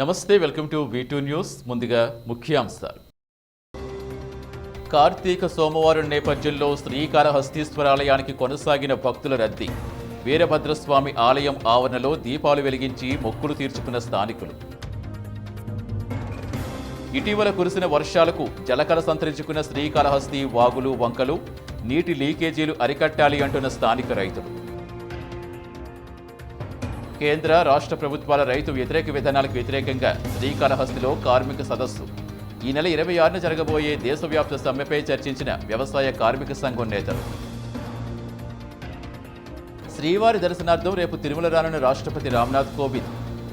నమస్తే welcome to two news ముందుగా ముఖ్యాంశాలు. కార్తీక సోమవారం నేపథ్యంలో శ్రీకాళహస్తీశ్వరాలయానికి కొనసాగిన భక్తుల రద్దీ. వీరభద్రస్వామి ఆలయం ఆవరణలో దీపాలు వెలిగించి మొక్కులు తీర్చుకున్న స్థానికులు. ఇటీవల కురిసిన వర్షాలకు జలకల సంతరించుకున్న శ్రీకాళహస్తి వాగులు వంకలు నీటి లీకేజీలు అరికట్టాలి అంటున్న స్థానిక రైతులు. కేంద్ర రాష్ట్ర ప్రభుత్వాల రైతు వ్యతిరేక విధానాలకు వ్యతిరేకంగా శ్రీకాళహస్తిలో కార్మిక సదస్సు. ఈ నెల ఇరవై ఆరున జరగబోయే దేశవ్యాప్త సమ్మెపై చర్చించిన వ్యవసాయ కార్మిక సంఘం నేతలు. శ్రీవారి దర్శనార్థం రేపు తిరుమల రానున్న రాష్ట్రపతి రామ్నాథ్ కోవింద్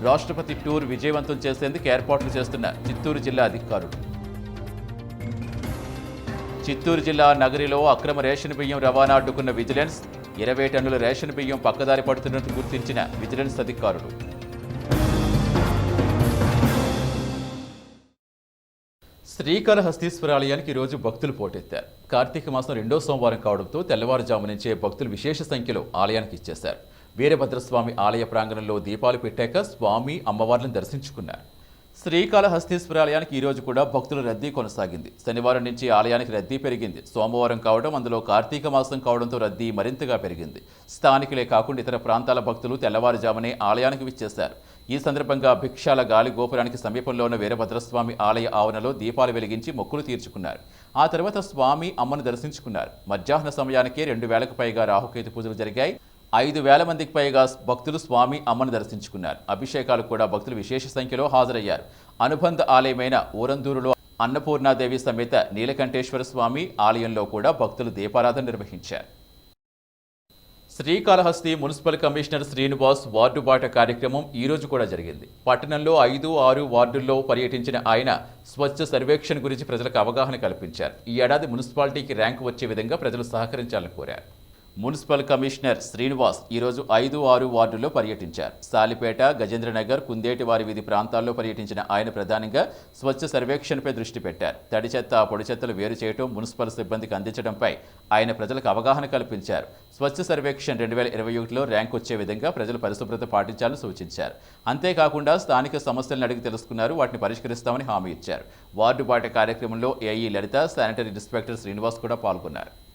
రాష్ట్రపతి టూర్ విజయవంతం చేసేందుకు ఏర్పాట్లు చేస్తున్న చిత్తూరు జిల్లా అధికారులు. చిత్తూరు జిల్లా నగరిలో అక్రమ రేషన్ బియ్యం రవాణా అడ్డుకున్న విజిలెన్స్ ఇరవై టన్నుల రేషన్ బియ్యం పక్కదారి పడుతున్నట్టు గుర్తించిన విజిలెన్స్ అధికారులు. శ్రీకాళహస్తీశ్వరాలయానికి ఈరోజు భక్తులు పోటెత్తారు. కార్తీక మాసం రెండో సోమవారం కావడంతో తెల్లవారుజాము నుంచే భక్తులు విశేష సంఖ్యలో ఆలయానికి ఇచ్చేశారు. వీరభద్రస్వామి ఆలయ ప్రాంగణంలో దీపాలు పెట్టాక స్వామి అమ్మవార్లను దర్శించుకున్నారు. శ్రీకాళహస్తీశ్వరాలయానికి ఈ రోజు కూడా భక్తుల రద్దీ కొనసాగింది. శనివారం నుంచి ఆలయానికి రద్దీ పెరిగింది. సోమవారం కావడం అందులో కార్తీక మాసం కావడంతో రద్దీ మరింతగా పెరిగింది. స్థానికులే కాకుండా ఇతర ప్రాంతాల భక్తులు తెల్లవారుజామునే ఆలయానికి విచ్చేశారు. ఈ సందర్భంగా భిక్షాల గాలి గోపురానికి సమీపంలో ఉన్న వీరభద్రస్వామి ఆలయ ఆవరణలో దీపాలు వెలిగించి మొక్కులు తీర్చుకున్నారు. ఆ తర్వాత స్వామి అమ్మను దర్శించుకున్నారు. మధ్యాహ్న సమయానికే రెండు వేలకు పైగా రాహుకేతు పూజలు జరిగాయి. ఐదు వేల మందికి పైగా భక్తులు స్వామి అమ్మను దర్శించుకున్నారు. అభిషేకాలు కూడా భక్తులు విశేష సంఖ్యలో హాజరయ్యారు. అనుబంధ ఆలయమైన ఊరందూరులో అన్నపూర్ణాదేవి సమేత నీలకంఠేశ్వర స్వామి ఆలయంలో కూడా భక్తులు దీపారాధన నిర్వహించారు. Srikalahasti municipal commissioner Srinivas ward బాట కార్యక్రమం ఈ రోజు కూడా జరిగింది. పట్టణంలో ఐదు ఆరు వార్డుల్లో పర్యటించిన ఆయన స్వచ్ఛ సర్వేక్షణ గురించి ప్రజలకు అవగాహన కల్పించారు. ఈ ఏడాది మున్సిపాలిటీకి ర్యాంకు వచ్చే విధంగా ప్రజలు సహకరించాలని కోరారు. మున్సిపల్ కమిషనర్ శ్రీనివాస్ ఈరోజు ఐదు ఆరు వార్డుల్లో పర్యటించారు. సాలిపేట గజేంద్రనగర్ కుందేటివారి వీధి ప్రాంతాల్లో పర్యటించిన ఆయన ప్రధానంగా స్వచ్ఛ సర్వేక్షణపై దృష్టి పెట్టారు. తడి చెత్త పొడి చెత్తలు వేరు చేయడం మున్సిపల్ సిబ్బందికి అందించడంపై ఆయన ప్రజలకు అవగాహన కల్పించారు. స్వచ్ఛ సర్వేక్షణ్ రెండు వేల ఇరవై ఒకటిలో ర్యాంక్ వచ్చే విధంగా ప్రజలు పరిశుభ్రత పాటించాలని సూచించారు. అంతేకాకుండా స్థానిక సమస్యలను అడిగి తెలుసుకున్నారు. వాటిని పరిష్కరిస్తామని హామీ ఇచ్చారు. వార్డు బాట కార్యక్రమంలో AE Lalitha sanitary inspector Srinivas కూడా పాల్గొన్నారు.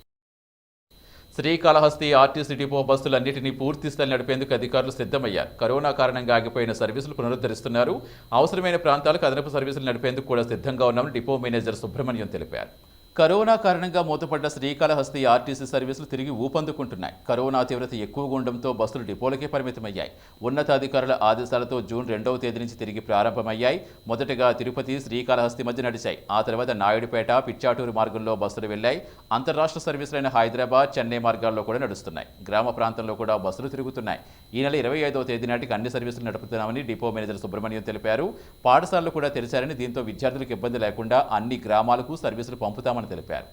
శ్రీకాళహస్తి ఆర్టీసీ డిపో బస్సులన్నింటినీ పూర్తి స్థాయి నడిపేందుకు అధికారులు సిద్ధమయ్యారు. కరోనా కారణంగా ఆగిపోయిన సర్వీసులు పునరుద్ధరిస్తున్నారు. అవసరమైన ప్రాంతాలకు అదనపు సర్వీసులు నడిపేందుకు కూడా సిద్ధంగా ఉన్నామని డిపో మేనేజర్ సుబ్రహ్మణ్యం తెలిపారు. కరోనా కారణంగా మూతపడ్డ శ్రీకాళహస్తి ఆర్టీసీ సర్వీసులు తిరిగి ఊపందుకుంటున్నాయి. కరోనా తీవ్రత ఎక్కువగా ఉండడంతో బస్సులు డిపోలకే పరిమితమయ్యాయి. ఉన్నతాధికారుల ఆదేశాలతో జూన్ రెండవ తేదీ నుంచి తిరిగి ప్రారంభమయ్యాయి. మొదటగా తిరుపతి శ్రీకాళహస్తి మధ్య నడిచాయి. ఆ తర్వాత నాయుడుపేట పిచ్చాటూరు మార్గంలో బస్సులు వెళ్ళాయి అంతర్రాష్ట్ర సర్వీసులైన హైదరాబాద్ చెన్నై మార్గాల్లో కూడా నడుస్తున్నాయి. గ్రామ ప్రాంతంలో కూడా బస్సులు తిరుగుతున్నాయి. ఈ నెల ఇరవై ఐదవ తేదీ నాటికి అన్ని సర్వీసులు నడుపుతున్నామని డిపో మేనేజర్ సుబ్రహ్మణ్యం తెలిపారు. పాఠశాలలు కూడా తెరిచారని దీంతో విద్యార్థులకు ఇబ్బంది లేకుండా అన్ని గ్రామాలకు సర్వీసులు పంపుతామని తెలిపారు.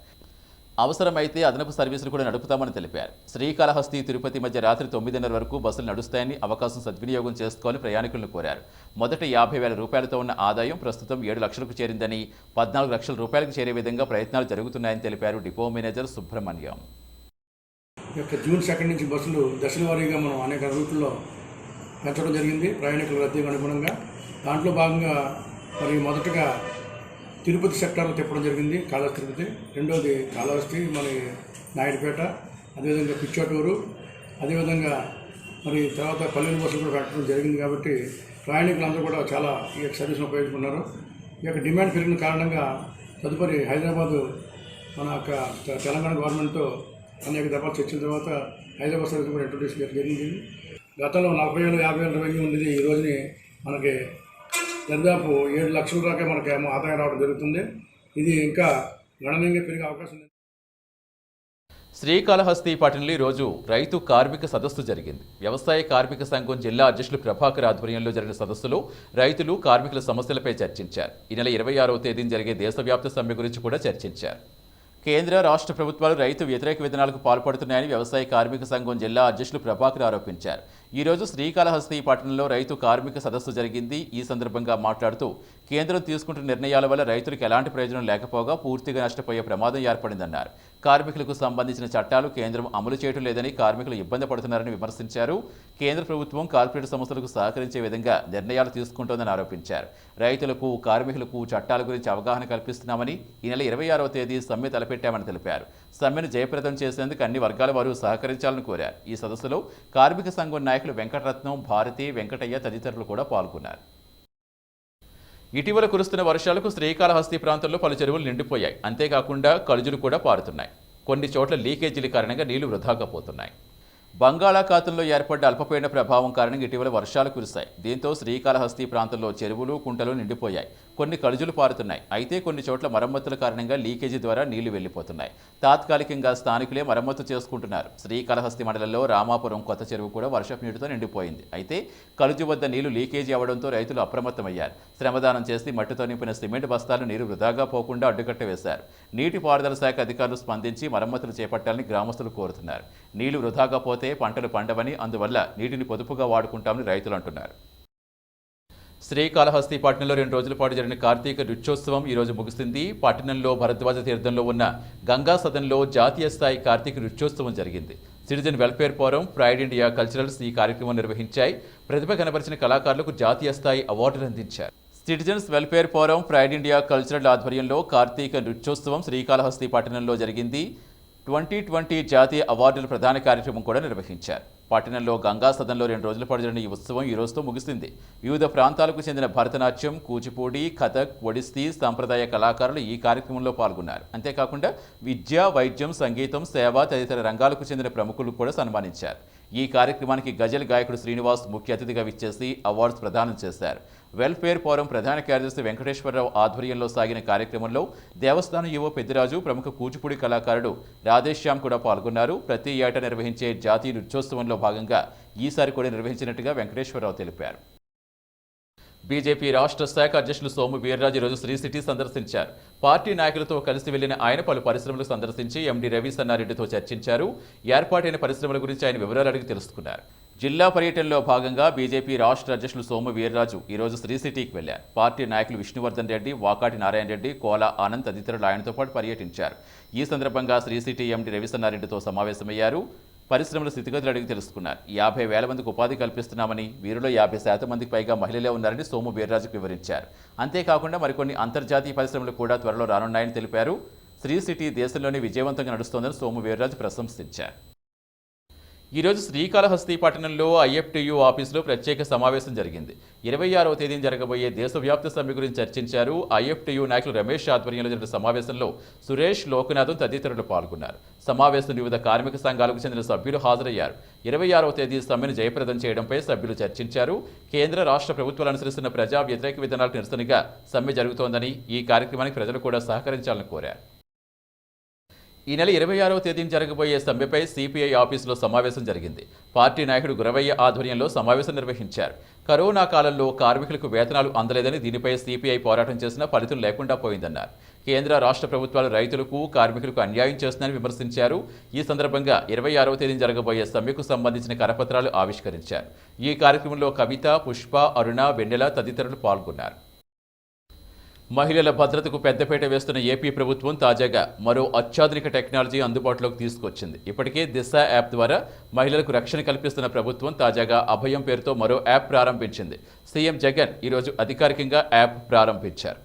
అవసరమైతే అదనపు సర్వీసులు కూడా నడుపుతామని తెలిపారు. శ్రీకాళహస్తి తిరుపతి మధ్య రాత్రి తొమ్మిదిన్నర వరకు బస్సులు నడుస్తాయని అవకాశం సద్వినియోగం చేసుకోవాలని ప్రయాణికులను కోరారు. మొదట యాభై వేల రూపాయలతో ఉన్న ఆదాయం ప్రస్తుతం ఏడు లక్షలకు చేరిందని పద్నాలుగు లక్షల రూపాయలకు చేరే విధంగా ప్రయత్నాలు జరుగుతున్నాయని తెలిపారు డిపో మేనేజర్ సుబ్రహ్మణ్యం. యొక్క జూన్ సెకండ్ నుంచి బస్సులు దశల వారీగా మనం అనేక రూట్లలో పెంచడం జరిగింది. ప్రయాణికుల రద్దీకి అనుగుణంగా దాంట్లో భాగంగా మరి మొదటగా తిరుపతి సెక్టార్లో తిప్పడం జరిగింది కాళహస్తి తిరుపతి. రెండోది కాళహస్తి మరి నాయుడుపేట అదేవిధంగా పిచ్చోటూరు అదేవిధంగా మరి తర్వాత పల్లెలు బస్సులు కూడా పెట్టడం జరిగింది కాబట్టి ప్రయాణికులందరూ కూడా చాలా ఈ యొక్క సర్వీస్ను ఉపయోగించుకున్నారు. ఈ యొక్క డిమాండ్ పెరిగిన కారణంగా తదుపరి హైదరాబాదు మన యొక్క తెలంగాణ గవర్నమెంట్తో అనేక దఫాలు చర్చిన తర్వాత హైదరాబాద్ సర్వీస్ కూడా ఇంట్రొడ్యూస్ జరిగింది. గతంలో నలభై వేలు యాభై వేల రెవెన్యూ ఉండేది ఈ రోజుని మనకి దాదాపు ఏడు లక్షల దాకా మనకి ఏమో ఆదాయం రావడం జరుగుతుంది. ఇది ఇంకా గణనీయంగా పెరిగే అవకాశం ఉంది. శ్రీకాళహస్తి పట్టణంలో రోజు రైతు కార్మిక సదస్సు జరిగింది. వ్యవసాయ కార్మిక సంఘం జిల్లా అధ్యక్షులు ప్రభాకర్ ఆధ్వర్యంలో జరిగిన సదస్సులో రైతులు కార్మికుల సమస్యలపై చర్చించారు. ఈ నెల ఇరవై ఆరవ తేదీన జరిగే దేశవ్యాప్త సమ్మె గురించి కూడా చర్చించారు. కేంద్ర రాష్ట్ర ప్రభుత్వాలు రైతు వ్యతిరేక విధానాలకు పాల్పడుతున్నాయని వ్యవసాయ కార్మిక సంఘం జిల్లా అధ్యక్షులు ప్రభాకర్ ఆరోపించారు. ఈరోజు శ్రీకాళహస్తి పట్టణంలో రైతు కార్మిక సదస్సు జరిగింది. ఈ సందర్భంగా మాట్లాడుతూ కేంద్రం తీసుకుంటున్న నిర్ణయాల వల్ల రైతులకు ఎలాంటి ప్రయోజనం లేకపోగా పూర్తిగా నష్టపోయే ప్రమాదం ఏర్పడిందన్నారు. కార్మికులకు సంబంధించిన చట్టాలు కేంద్రం అమలు చేయడం లేదని కార్మికులు ఇబ్బంది పడుతున్నారని విమర్శించారు. కేంద్ర ప్రభుత్వం కార్పొరేట్ సంస్థలకు సహకరించే విధంగా నిర్ణయాలు తీసుకుంటోందని ఆరోపించారు. రైతులకు కార్మికులకు చట్టాల గురించి అవగాహన కల్పిస్తున్నామని ఈ నెల ఇరవై ఆరవ తేదీ సమ్మె తలపెట్టామని తెలిపారు. సమ్మెను జయప్రదం చేసేందుకు అన్ని వర్గాల వారు సహకరించాలని కోరారు. ఈ సదస్సులో కార్మిక సంఘం నాయకులు వెంకటరత్నం భారతి వెంకటయ్య తదితరులు కూడా పాల్గొన్నారు. ఇటీవల కురుస్తున్న వర్షాలకు శ్రీకాళహస్తి ప్రాంతంలో పలు చెరువులు నిండిపోయాయి. అంతేకాకుండా కలుజులు కూడా పారుతున్నాయి. కొన్ని చోట్ల లీకేజీల కారణంగా నీళ్ళు వృధాగా పోతున్నాయి. బంగాళాఖాతంలో ఏర్పడ్డ అల్పపీడన ప్రభావం కారణంగా ఇటీవల వర్షాలు కురిశాయి. దీంతో శ్రీకాళహస్తి ప్రాంతంలో చెరువులు కుంటలు నిండిపోయాయి. కొన్ని కలుజులు పారుతున్నాయి. అయితే కొన్ని చోట్ల మరమ్మతుల కారణంగా లీకేజీ ద్వారా నీళ్ళు వెళ్ళిపోతున్నాయి తాత్కాలికంగా స్థానికులే మరమ్మతు చేసుకుంటున్నారు. శ్రీకాళహస్తి మండలంలో రామాపురం కొత్త చెరువు కూడా వర్షపు నీటితో నిండిపోయింది. అయితే కలుజు వద్ద నీళ్ళు లీకేజీ అవడంతో రైతులు అప్రమత్తమయ్యారు. శ్రమదానం చేసి మట్టితో నింపిన సిమెంట్ బస్తాలు నీరు వృధాగా పోకుండా అడ్డుకట్ట వేశారు. నీటిపారుదల శాఖ అధికారులు స్పందించి మరమ్మతులు చేపట్టాలని గ్రామస్తులు కోరుతున్నారు. నీళ్ళు వృధాగా పోతే పంటలు పండవని అందువల్ల నీటిని పొదుపుగా వాడుకుంటామని రైతులు అంటున్నారు. శ్రీకాళహస్తి పట్టణంలో రెండు రోజుల పాటు జరిగిన కార్తీక నృత్యోత్సవం ఈ రోజు ముగిసింది పట్టణంలో భరద్వాజ తీర్థంలో ఉన్న గంగా సదన్లో జాతీయ స్థాయి కార్తీక నృత్యోత్సవం జరిగింది. Citizen welfare forum pride India culturals ఈ కార్యక్రమం నిర్వహించాయి. ప్రతిభ కనబరిచిన కళాకారులకు జాతీయ స్థాయి అవార్డులు అందించారు. Citizens welfare forum pride India cultural ఆధ్వర్యంలో కార్తీక నృత్యోత్సవం శ్రీకాళహస్తి పట్టణంలో జరిగింది. ట్వంటీ ట్వంటీ జాతీయ అవార్డుల ప్రధాన కార్యక్రమం కూడా నిర్వహించారు. పట్టణంలో గంగా సదన్లో రెండు రోజుల పాటు జరిగిన ఈ ఉత్సవం ఈ రోజుతో ముగిసింది వివిధ ప్రాంతాలకు చెందిన భరతనాట్యం కూచిపూడి కథక్ ఒడిస్సీ సాంప్రదాయ కళాకారులు ఈ కార్యక్రమంలో పాల్గొన్నారు. అంతేకాకుండా విద్య వైద్యం సంగీతం సేవ తదితర రంగాలకు చెందిన ప్రముఖులు కూడా సన్మానించారు. ఈ కార్యక్రమానికి గజల్ గాయకుడు శ్రీనివాస్ ముఖ్య అతిథిగా విచ్చేసి అవార్డ్స్ ప్రదానం చేశారు. వెల్ఫేర్ ఫోరం ప్రధాన కార్యదర్శి వెంకటేశ్వరరావు ఆధ్వర్యంలో సాగిన కార్యక్రమంలో దేవస్థానం యువ పెద్దిరాజు ప్రముఖ కూచిపూడి కళాకారుడు రాధేశ్యామ్ కూడా పాల్గొన్నారు. ప్రతి ఏటా నిర్వహించే జాతీయ నృత్యోత్సవంలో భాగంగా ఈసారి కూడా నిర్వహించినట్టుగా వెంకటేశ్వరరావు తెలిపారు. బీజేపీ రాష్ట్ర శాఖ అధ్యక్షులు సోము వీర్రాజు ఈరోజు శ్రీ సిటీ సందర్శించారు. పార్టీ నాయకులతో కలిసి వెళ్ళిన ఆయన పలు పరిశ్రమలు సందర్శించి ఎండీ రవి సన్నారెడ్డితో చర్చించారు. ఏర్పాటైన పరిశ్రమల గురించి ఆయన వివరాలు అడిగి తెలుసుకున్నారు. జిల్లా పర్యటనలో భాగంగా బీజేపీ రాష్ట్ర అధ్యక్షులు సోము వీర్రాజు ఈరోజు శ్రీ సిటీకి వెళ్ళారు పార్టీ నాయకులు విష్ణువర్ధన్ రెడ్డి వాకాటి నారాయణ రెడ్డి కోల ఆనంద్ తదితరులు ఆయనతో పాటు పర్యటించారు. ఈ సందర్భంగా శ్రీ సిటీ ఎండి రవిసన్నారెడ్డితో సమావేశమయ్యారు. పరిశ్రమల స్థితిగతులు అడిగి తెలుసుకున్నారు. యాభై వేల మందికి ఉపాధి కల్పిస్తున్నామని వీరిలో యాభై శాతం మందికి పైగా మహిళలే ఉన్నారని సోము వీర్రాజుకు వివరించారు. అంతేకాకుండా మరికొన్ని అంతర్జాతీయ పరిశ్రమలు కూడా త్వరలో రానున్నాయని తెలిపారు. శ్రీ సిటీ దేశంలోనే విజయవంతంగా నడుస్తోందని సోము వీర్రాజు ప్రశంసించారు. ఈరోజు శ్రీకాళహస్తి పట్టణంలో ఐఎఫ్టియు ఆఫీసులో ప్రత్యేక సమావేశం జరిగింది. ఇరవై ఆరవ తేదీన జరగబోయే దేశవ్యాప్త సమ్మె గురించి చర్చించారు ఐఎఫ్టీయు నాయకులు రమేష్ ఆధ్వర్యంలో జరిగిన సమావేశంలో సురేష్ లోకనాథం తదితరులు పాల్గొన్నారు. సమావేశం వివిధ కార్మిక సంఘాలకు చెందిన సభ్యులు హాజరయ్యారు. ఇరవై ఆరవ తేదీ సమ్మెను జయప్రదం చేయడంపై సభ్యులు చర్చించారు. కేంద్ర రాష్ట్ర ప్రభుత్వాలు అనుసరిస్తున్న ప్రజా వ్యతిరేక విధానాలకు నిరసనగా సమ్మె జరుగుతోందని ఈ కార్యక్రమానికి ప్రజలు కూడా సహకరించాలని కోరారు. ఈ నెల ఇరవై ఆరవ తేదీన జరగబోయే సమ్మెపై సిపిఐ ఆఫీసులో సమావేశం జరిగింది. పార్టీ నాయకుడు గురవయ్య ఆధ్వర్యంలో సమావేశం నిర్వహించారు. కరోనా కాలంలో కార్మికులకు వేతనాలు అందలేదని దీనిపై సిపిఐ పోరాటం చేసినా ఫలితం లేకుండా పోయిందన్నారు. కేంద్ర రాష్ట్ర ప్రభుత్వాలు రైతులకు కార్మికులకు అన్యాయం చేస్తున్నారని విమర్శించారు. ఈ సందర్భంగా ఇరవై ఆరవ తేదీన జరగబోయే సమ్మెకు సంబంధించిన కరపత్రాలు ఆవిష్కరించారు. ఈ కార్యక్రమంలో కవిత పుష్ప అరుణ వెన్నెల తదితరులు పాల్గొన్నారు. మహిళల భద్రతకు పెద్దపీట వేస్తున్న ఏపీ ప్రభుత్వం తాజాగా మరో అత్యాధునిక టెక్నాలజీ అందుబాటులోకి తీసుకొచ్చింది. ఇప్పటికే దిశ యాప్ ద్వారా మహిళలకు రక్షణ కల్పిస్తున్న ప్రభుత్వం తాజాగా అభయం పేరుతో మరో యాప్ ప్రారంభించింది. సీఎం జగన్ ఈరోజు అధికారికంగా యాప్ ప్రారంభించారు.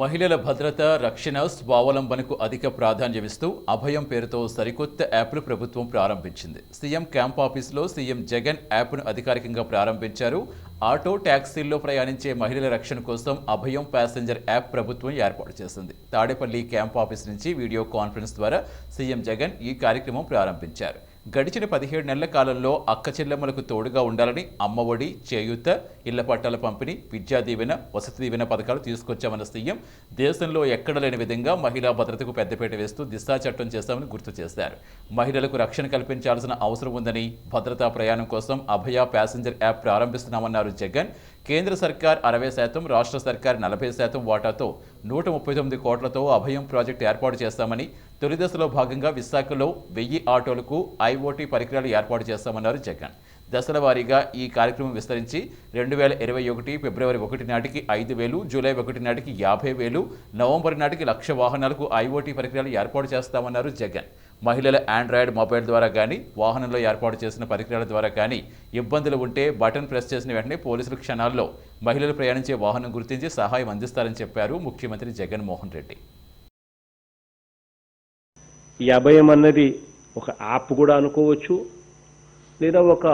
మహిళల భద్రత రక్షణ స్వావలంబనకు అధిక ప్రాధాన్యమిస్తూ అభయం పేరుతో సరికొత్త యాప్ను ప్రభుత్వం ప్రారంభించింది. సీఎం క్యాంప్ ఆఫీసులో సీఎం జగన్ యాప్ను అధికారికంగా ప్రారంభించారు. ఆటో ట్యాక్సీల్లో ప్రయాణించే మహిళల రక్షణ కోసం అభయం ప్యాసింజర్ యాప్ ప్రభుత్వం ఏర్పాటు చేసింది. తాడేపల్లి క్యాంప్ ఆఫీస్ నుంచి వీడియో కాన్ఫరెన్స్ ద్వారా సీఎం జగన్ ఈ కార్యక్రమం ప్రారంభించారు. గడిచిన పదిహేడు నెలల కాలంలో అక్క చెల్లెమ్మలకు తోడుగా ఉండాలని అమ్మఒడి చేయూత ఇళ్ళ పట్టాల పంపిణీ విద్యా దీవెన వసతి దీవెన పథకాలు తీసుకొచ్చామన్న సీఎం దేశంలో ఎక్కడ లేని విధంగా మహిళా భద్రతకు పెద్దపీట వేస్తూ దిశా చట్టం చేస్తామని గుర్తు చేశారు. మహిళలకు రక్షణ కల్పించాల్సిన అవసరం ఉందని భద్రతా ప్రయాణం కోసం అభయ ప్యాసింజర్ యాప్ ప్రారంభిస్తున్నామన్నారు జగన్. కేంద్ర సర్కార్ అరవై శాతం రాష్ట్ర సర్కార్ నలభై శాతం వాటాతో నూట ముప్పై తొమ్మిది కోట్లతో అభయం ప్రాజెక్టు ఏర్పాటు చేస్తామని తొలి దశలో భాగంగా విశాఖలో వెయ్యి ఆటోలకు ఐఓటీ పరికరాలు ఏర్పాటు చేస్తామన్నారు జగన్. దశల వారీగా ఈ కార్యక్రమం విస్తరించి రెండు వేల ఇరవై ఒకటి ఫిబ్రవరి ఒకటి నాటికి ఐదు వేలు జూలై ఒకటి నాటికి యాభై వేలు నవంబర్ నాటికి లక్ష వాహనాలకు ఐఓటీ పరికరాలు ఏర్పాటు చేస్తామన్నారు జగన్. మహిళల ఆండ్రాయిడ్ మొబైల్ ద్వారా కానీ వాహనంలో ఏర్పాటు చేసిన పరికరాల ద్వారా కానీ ఇబ్బందులు ఉంటే బటన్ ప్రెస్ చేసిన వెంటనే పోలీసులు క్షణాల్లో మహిళలు ప్రయాణించే వాహనం గుర్తించి సహాయం అందిస్తారని చెప్పారు ముఖ్యమంత్రి జగన్మోహన్ రెడ్డి. ఈ అభయం అన్నది ఒక యాప్ కూడా అనుకోవచ్చు లేదా ఒక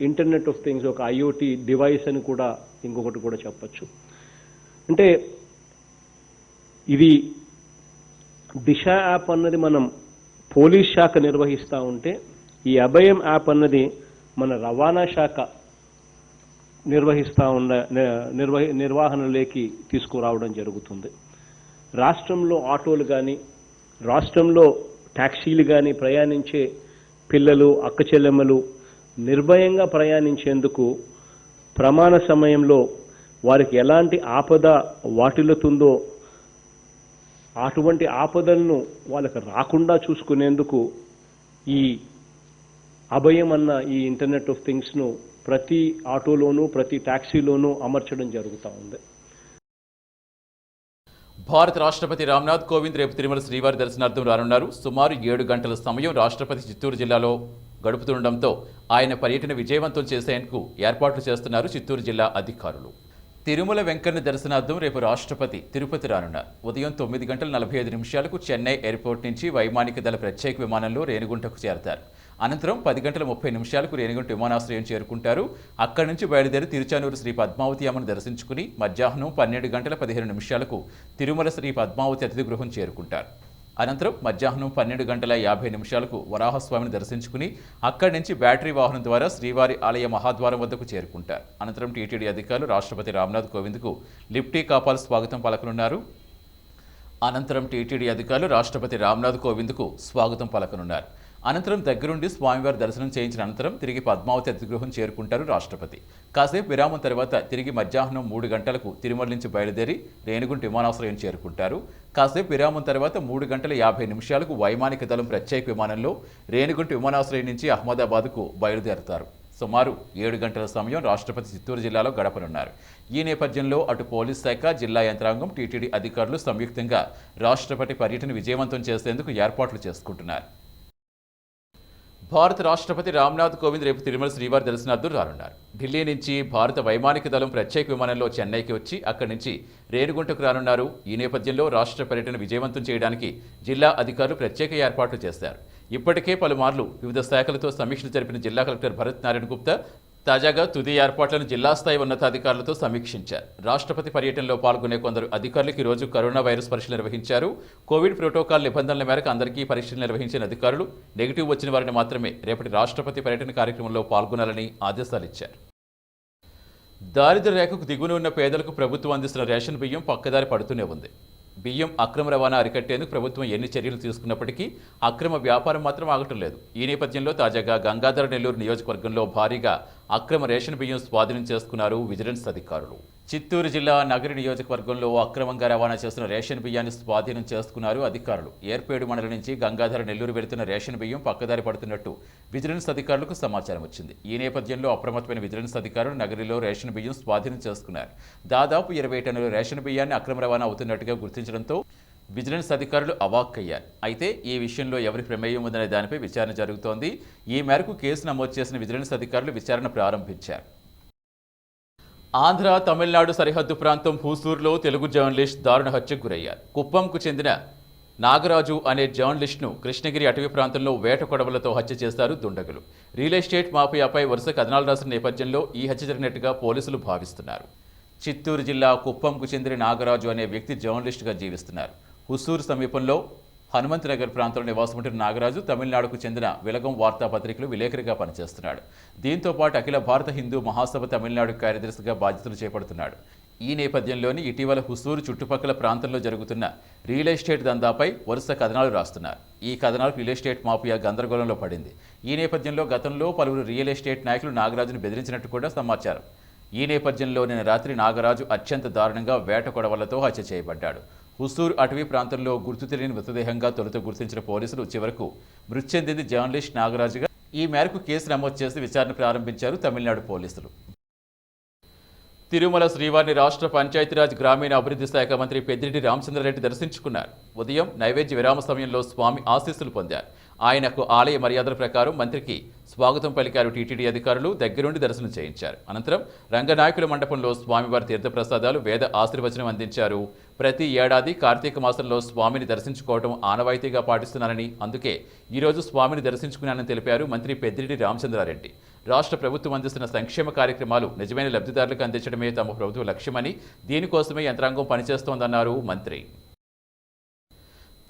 ఇంటర్నెట్ ఆఫ్ థింగ్స్ ఒక ఐఓటీ డివైస్ అని కూడా ఇంకొకటి కూడా చెప్పచ్చు. అంటే ఇది దిశ యాప్ అన్నది మనం పోలీస్ శాఖ నిర్వహిస్తూ ఉంటే ఈ అభయం యాప్ అన్నది మన రవాణా శాఖ నిర్వహిస్తూ ఉన్న నిర్వహి నిర్వహణలోకి తీసుకురావడం జరుగుతుంది. రాష్ట్రంలో ఆటోలు కానీ రాష్ట్రంలో ట్యాక్సీలు కానీ ప్రయాణించే పిల్లలు అక్క చెల్లెమ్మలు నిర్భయంగా ప్రయాణించేందుకు ప్రమాణ సమయంలో వారికి ఎలాంటి ఆపద వాటిల్లుతుందో అటువంటి ఆపదలను వాళ్ళకి రాకుండా చూసుకునేందుకు ఈ అభయం అన్న ఈ ఇంటర్నెట్ ఆఫ్ థింగ్స్ను ప్రతి ఆటోలోనూ ప్రతి ట్యాక్సీలోనూ అమర్చడం జరుగుతూ ఉంది. భారత రాష్ట్రపతి రామ్నాథ్ కోవింద్ రేపు తిరుమల శ్రీవారి దర్శనార్థం రానున్నారు. సుమారు ఏడు గంటల సమయం రాష్ట్రపతి చిత్తూరు జిల్లాలో గడుపుతుండటంతో ఆయన పర్యటన విజయవంతం చేసేందుకు ఏర్పాట్లు చేస్తున్నారు చిత్తూరు జిల్లా అధికారులు. తిరుమల వెంకన్న దర్శనార్థం రేపు రాష్ట్రపతి తిరుపతి రానున్నారు. ఉదయం తొమ్మిది గంటల నలభై ఐదు నిమిషాలకు చెన్నై ఎయిర్పోర్ట్ నుంచి వైమానిక దళ ప్రత్యేక విమానంలో రేణిగుంటకు చేరతారు. అనంతరం పది గంటల ముప్పై నిమిషాలకు రేణిగుంట విమానాశ్రయం చేరుకుంటారు. అక్కడి నుంచి బయలుదేరి తిరుచానూరు శ్రీ పద్మావతి అమ్మను దర్శించుకుని మధ్యాహ్నం పన్నెండు గంటల పదిహేను నిమిషాలకు తిరుమల శ్రీ పద్మావతి అతిథి గృహం చేరుకుంటారు. అనంతరం మధ్యాహ్నం పన్నెండు గంటల యాభై నిమిషాలకు వరాహస్వామిని దర్శించుకుని అక్కడి నుంచి బ్యాటరీ వాహనం ద్వారా శ్రీవారి ఆలయ మహాద్వారం వద్దకు చేరుకుంటారు. అనంతరం టీటీడీ అధికారులు రాష్ట్రపతి రామ్నాథ్ కోవింద్కు లిప్టీ కాపాల్ స్వాగతం పలకనున్నారు. అనంతరం టీటీడీ అధికారులు రాష్ట్రపతి రామ్నాథ్ కోవింద్కు స్వాగతం పలకనున్నారు. అనంతరం దగ్గరుండి స్వామివారి దర్శనం చేయించిన అనంతరం తిరిగి పద్మావతి అతిగృహం చేరుకుంటారు రాష్ట్రపతి. కాసేపు విరామం తర్వాత తిరిగి మధ్యాహ్నం మూడు గంటలకు తిరుమల నుంచి బయలుదేరి రేణిగుంట విమానాశ్రయం చేరుకుంటారు. కాసేపు విరామం తర్వాత మూడు గంటల యాభై నిమిషాలకు వైమానిక దళం ప్రత్యేక విమానంలో రేణిగుంట విమానాశ్రయం నుంచి అహ్మదాబాద్కు బయలుదేరతారు. సుమారు ఏడు గంటల సమయం రాష్ట్రపతి చిత్తూరు జిల్లాలో గడపనున్నారు. ఈ నేపథ్యంలో అటు పోలీస్ శాఖ జిల్లా యంత్రాంగం టీటీడీ అధికారులు సంయుక్తంగా రాష్ట్రపతి పర్యటన విజయవంతం చేసేందుకు ఏర్పాట్లు చేసుకుంటున్నారు. భారత రాష్ట్రపతి రామ్నాథ్ కోవింద్ రేపు తిరుమల శ్రీవారి దర్శనార్థులు రానున్నారు. ఢిల్లీ నుంచి భారత వైమానిక దళం ప్రత్యేక విమానంలో చెన్నైకి వచ్చి అక్కడి నుంచి రేణుగుంటకు రానున్నారు. ఈ నేపథ్యంలో రాష్ట్ర పర్యటన విజయవంతం చేయడానికి జిల్లా అధికారులు ప్రత్యేక ఏర్పాట్లు చేశారు. ఇప్పటికే పలుమార్లు వివిధ శాఖలతో సమీక్షలు జరిపిన జిల్లా కలెక్టర్ భరత్ నారాయణ గుప్తా తాజాగా తుది ఏర్పాట్లను జిల్లా స్థాయి ఉన్నతాధికారులతో సమీక్షించారు. రాష్ట్రపతి పర్యటనలో పాల్గొనే కొందరు అధికారులకు ఈరోజు కరోనా వైరస్ పరీక్షలు నిర్వహించారు. కోవిడ్ ప్రోటోకాల్ నిబంధనల మేరకు అందరికీ పరీక్షలు నిర్వహించిన అధికారులు నెగిటివ్ వచ్చిన వారిని మాత్రమే రేపటి రాష్ట్రపతి పర్యటన కార్యక్రమంలో పాల్గొనాలని ఆదేశాలు ఇచ్చారు రేఖకు దిగున ఉన్న పేదలకు ప్రభుత్వం అందిస్తున్న రేషన్ బియ్యం పక్కదారి పడుతూనే ఉంది. బియ్యం అక్రమ రవాణా అరికట్టేందుకు ప్రభుత్వం ఎన్ని చర్యలు తీసుకున్నప్పటికీ అక్రమ వ్యాపారం మాత్రం ఆగటం లేదు. ఈ నేపథ్యంలో తాజాగా గంగాధర నెల్లూరు నియోజకవర్గంలో భారీగా అక్రమ రేషన్ బియ్యం స్వాధీనం చేసుకున్నారు విజిలెన్స్ అధికారులు. చిత్తూరు జిల్లా నగరి నియోజకవర్గంలో అక్రమంగా రవాణా చేస్తున్న రేషన్ బియ్యాన్ని స్వాధీనం చేసుకున్నారు అధికారులు. ఏర్పేడు మండలం నుంచి గంగాధర నెల్లూరు వెళుతున్న రేషన్ బియ్యం పక్కదారి పడుతున్నట్టు విజిలెన్స్ అధికారులకు సమాచారం వచ్చింది. ఈ నేపథ్యంలో అప్రమత్తమైన విజిలెన్స్ అధికారులు నగరిలో రేషన్ బియ్యం స్వాధీనం చేసుకున్నారు. దాదాపు ఇరవై టన్నుల రేషన్ బియ్యాన్ని అక్రమ రవాణా అవుతున్నట్టుగా గుర్తించడంతో విజిలెన్స్ అధికారులు అవాక్కయ్యారు అయితే ఈ విషయంలో ఎవరి ప్రమేయం ఉందనే దానిపై విచారణ జరుగుతోంది. ఈ మేరకు కేసు నమోదు చేసిన విజిలెన్స్ అధికారులు విచారణ ప్రారంభించారు. ఆంధ్ర తమిళనాడు సరిహద్దు ప్రాంతం హూసూరులో తెలుగు జర్నలిస్ట్ దారుణ హత్యకు గురయ్యారు. కుప్పంకు చెందిన నాగరాజు అనే జర్నలిస్ట్ను కృష్ణగిరి అటవీ ప్రాంతంలో వేట కొడవలతో హత్య చేశారు దుండగులు. రియల్ ఎస్టేట్ మాఫియాపై వరుస కథనాలు రాసిన నేపథ్యంలో ఈ హత్య జరిగినట్టుగా పోలీసులు భావిస్తున్నారు. చిత్తూరు జిల్లా కుప్పంకు చెందిన నాగరాజు అనే వ్యక్తి జర్నలిస్టుగా జీవిస్తున్నారు. హుసూరు సమీపంలో హనుమంతనగర్ ప్రాంతంలో నివాసముంటున్న నాగరాజు తమిళనాడుకు చెందిన విలగం వార్తాపత్రికలు విలేకరిగా పనిచేస్తున్నాడు. దీంతో పాటు అఖిల భారత హిందూ మహాసభ తమిళనాడు కార్యదర్శిగా బాధ్యతలు చేపడుతున్నాడు. ఈ నేపథ్యంలోని ఇటీవల హుసూరు చుట్టుపక్కల ప్రాంతంలో జరుగుతున్న రియల్ ఎస్టేట్ దందాపై వరుస కథనాలు రాస్తున్నారు. ఈ కథనాలు రియల్ ఎస్టేట్ మాఫియా గందరగోళంలో పడింది. ఈ నేపథ్యంలో గతంలో పలువురు రియల్ ఎస్టేట్ నాయకులు నాగరాజును బెదిరించినట్టు కూడా సమాచారం. ఈ నేపథ్యంలో నిన్న రాత్రి నాగరాజు అత్యంత దారుణంగా వేట కొడవలతో హత్య చేయబడ్డాడు. హుసూర్ అటవీ ప్రాంతంలో గుర్తు తెలియని మృతదేహంగా తొలుత గుర్తించిన పోలీసులు చివరకు మృతి చెందింది జర్నలిస్ట్ నాగరాజుగా ఈ మేరకు కేసు నమోదు చేసి విచారణ ప్రారంభించారు తమిళనాడు పోలీసులు. తిరుమల శ్రీవారిని రాష్ట్ర పంచాయతీరాజ్ గ్రామీణ అభివృద్ధి శాఖ మంత్రి పెద్దిరెడ్డి రామచంద్రారెడ్డి దర్శించుకున్నారు. ఉదయం నైవేద్య విరామ సమయంలో స్వామి ఆశీస్సులు పొందారు. ఆయనకు ఆలయ మర్యాదల ప్రకారం మంత్రికి స్వాగతం పలికారు టీటీడీ అధికారులు. దగ్గరుండి దర్శనం చేయించారు. అనంతరం రంగనాయకుల మండపంలో స్వామివారి తీర్థప్రసాదాలు వేద ఆశీర్వచనం అందించారు ప్రతి ఏడాది కార్తీక మాసంలో స్వామిని దర్శించుకోవడం ఆనవాయితీగా పాటిస్తున్నారని అందుకే ఈరోజు స్వామిని దర్శించుకున్నానని తెలిపారు మంత్రి పెద్దిరెడ్డి రామచంద్రారెడ్డి. రాష్ట్ర ప్రభుత్వం అందిస్తున్న సంక్షేమ కార్యక్రమాలు నిజమైన లబ్ధిదారులకు అందించడమే తమ ప్రభుత్వ లక్ష్యమని దీనికోసమే యంత్రాంగం పనిచేస్తోందన్నారు మంత్రి.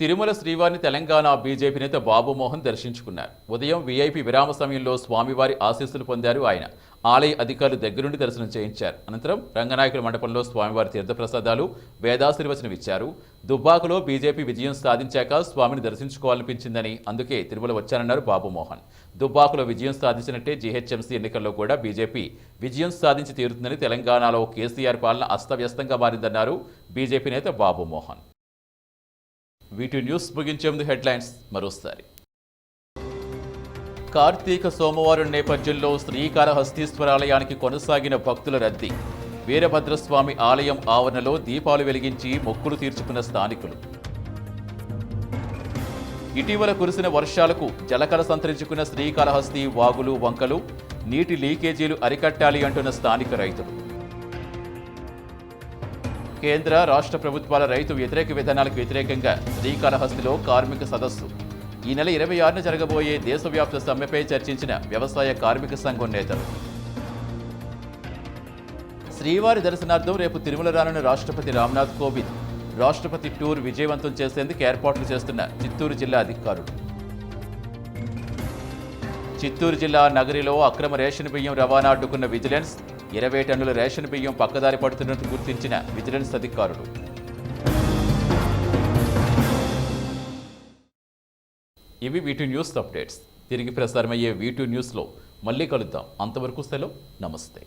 తిరుమల శ్రీవారిని తెలంగాణ బీజేపీ నేత బాబు మోహన్ దర్శించుకున్నారు. ఉదయం వీఐపీ విరామ సమయంలో స్వామివారి ఆశీస్సులు పొందారు ఆయన. ఆలయ అధికారులు దగ్గరుండి దర్శనం చేయించారు. అనంతరం రంగనాయకుల మండపంలో స్వామివారి తీర్థప్రసాదాలు వేదాశీర్వచనం ఇచ్చారు. దుబ్బాకలో బీజేపీ విజయం సాధించాక స్వామిని దర్శించుకోవాలనిపించిందని అందుకే తిరుమల వచ్చానన్నారు బాబు మోహన్. దుబ్బాకలో విజయం సాధించినట్టే జీహెచ్ఎంసీ ఎన్నికల్లో కూడా బీజేపీ విజయం సాధించి తీరుతుందని తెలంగాణలో కేసీఆర్ పాలన అస్తవ్యస్తంగా మారిందన్నారు బీజేపీ నేత బాబు మోహన్. వీటి న్యూస్ ముగించే ముందు హెడ్లైన్స్ మరోసారి. కార్తీక సోమవారం నేపథ్యంలో శ్రీకాళహస్తీశ్వరాలయానికి కొనసాగిన భక్తుల రద్దీ. వీరభద్రస్వామి ఆలయం ఆవరణలో దీపాలు వెలిగించి మొక్కులు తీర్చుకున్న స్థానికులు. ఇటీవల కురిసిన వర్షాలకు జలకర సంతరించుకున్న శ్రీకాళహస్తి వాగులు వంకలు నీటి లీకేజీలు అరికట్టాలి అంటున్న స్థానిక రైతులు. కేంద్ర రాష్ట్ర ప్రభుత్వాల రైతు వ్యతిరేక విధానాలకు వ్యతిరేకంగా శ్రీకాళహస్తిలో కార్మిక సదస్సు. ఈ నెల ఇరవై ఆరున జరగబోయే దేశవ్యాప్త సమ్మెపై చర్చించిన వ్యవసాయ కార్మిక సంఘం నేతలు. శ్రీవారి దర్శనార్థం రేపు తిరుమల రానున్న రాష్ట్రపతి రామ్నాథ్ కోవింద్ రాష్ట్రపతి టూర్ విజయవంతం చేసేందుకు ఏర్పాట్లు చేస్తున్న చిత్తూరు జిల్లా అధికారులు. చిత్తూరు జిల్లా నగరిలో అక్రమ రేషన్ బియ్యం రవాణా అడ్డుకున్న విజిలెన్స్ ఇరవై టన్నుల రేషన్ బియ్యం పక్కదారి పడుతున్నట్టు గుర్తించిన విజిలెన్స్ అధికారులు. ఇవి వీటి న్యూస్ అప్డేట్స్ తిరిగి ప్రసారమయ్యే వీటి న్యూస్లో మళ్ళీ కలుద్దాం. అంతవరకు సెలవు. నమస్తే.